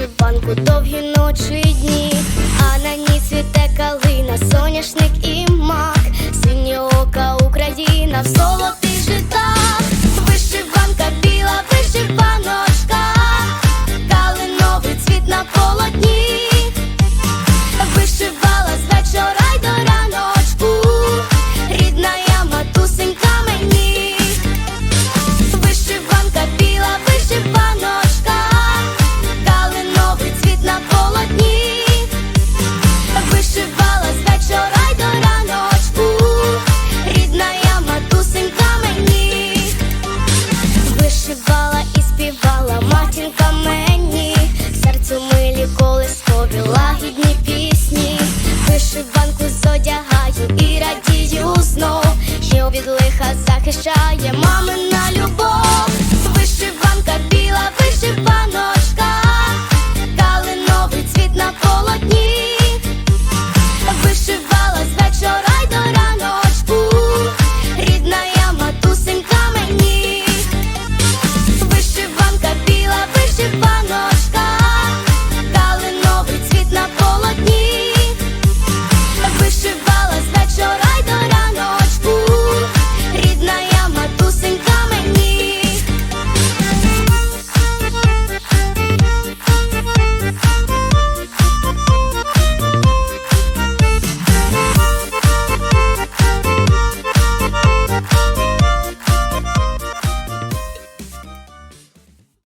у довгі ночі дні, а на ній цвіте калина, соняшник і мак, синьоока Україна в золотих вишивала і співала. Матінка мені, серцю милі колискові лагідні пісні, вишиванку зодягаю і радію знов, що від лиха захищає мамина любов,